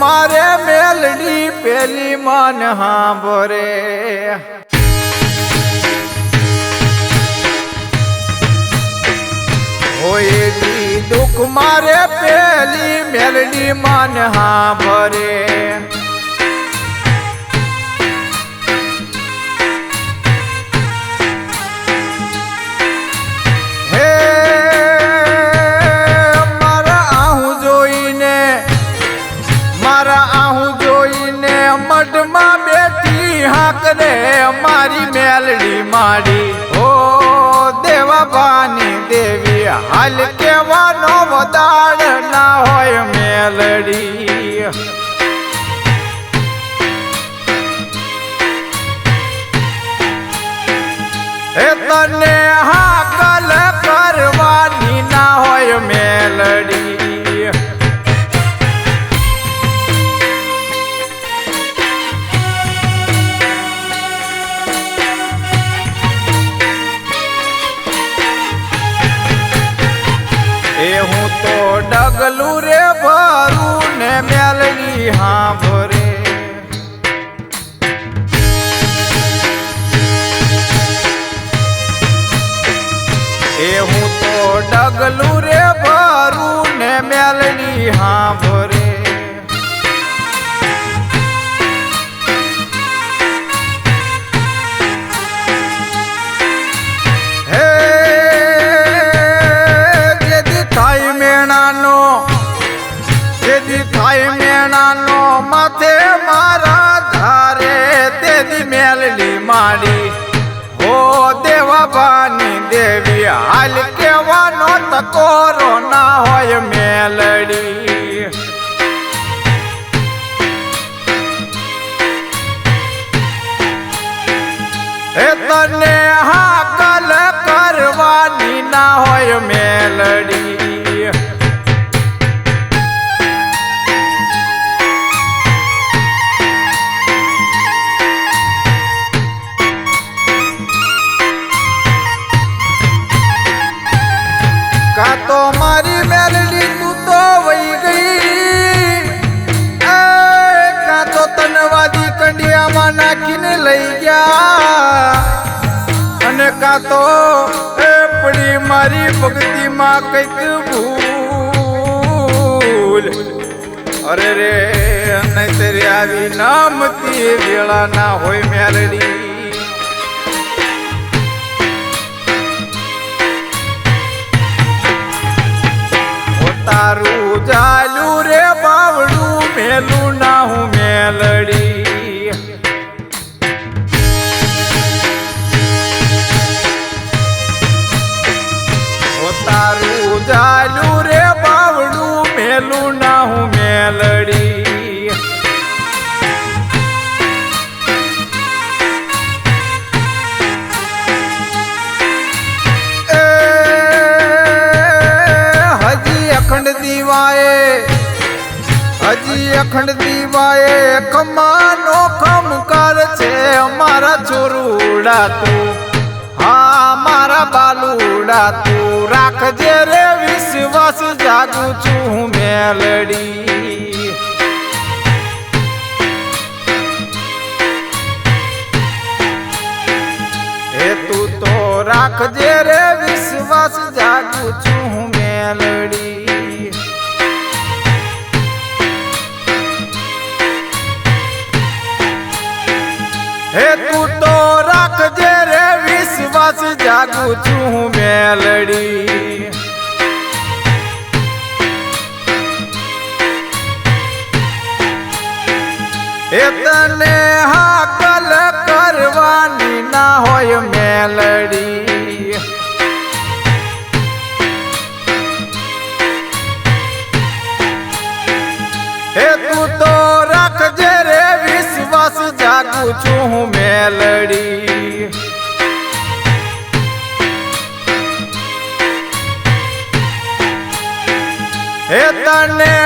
મારે મેલડી પેલી મન હાંભરે. હોય દુઃખ મારે પેલી મેલડી મન હાંભરે. મઢમાં બેઠી હાક રે મારી મેલડી માડી ઓ દેવા બાની દેવી, હાલ કેવાનો વદાડ ના હોય મેલડી. એ તને એ હું તો ડગલું રે, ભરું ને મેલડી હાંભરે. એ હું તો ડગલું રે, ભરું ને મેલડી હાંભરે. તેદી મેલડી માડી. ઓ દેવાભાની દેવી, હાલ કેવાનો તકોરો ના હોય મેલડી. એ તને હાકલ કરવાની ના હોય મેલડી. અને તો એ પડી મારી ભક્તિમાં કંઈક ભૂલ. અરે રે, નહીતર આવી નામતી વેળા ના હોય મેલડી. તારું જાલું રે બાવડું મેલું ના હું મેલડી. અખંડ દીવાએ, હજી અખંડ દીવાએ કમાનો કમકાર છે અમારા ચોરુડા તું. હા, મારા બાલુડા તું, રાખજે રે વિશ્વાસ, જાગું છું હું મેલડી. હે તું રાખજે રે જાગું છું હું મેલડી. એ તને હાકલ કરવાની ના હોય મેલડી. હે તું તો રાખજે રે વિશ્વાસ જાગું છું હું મેલડી. હે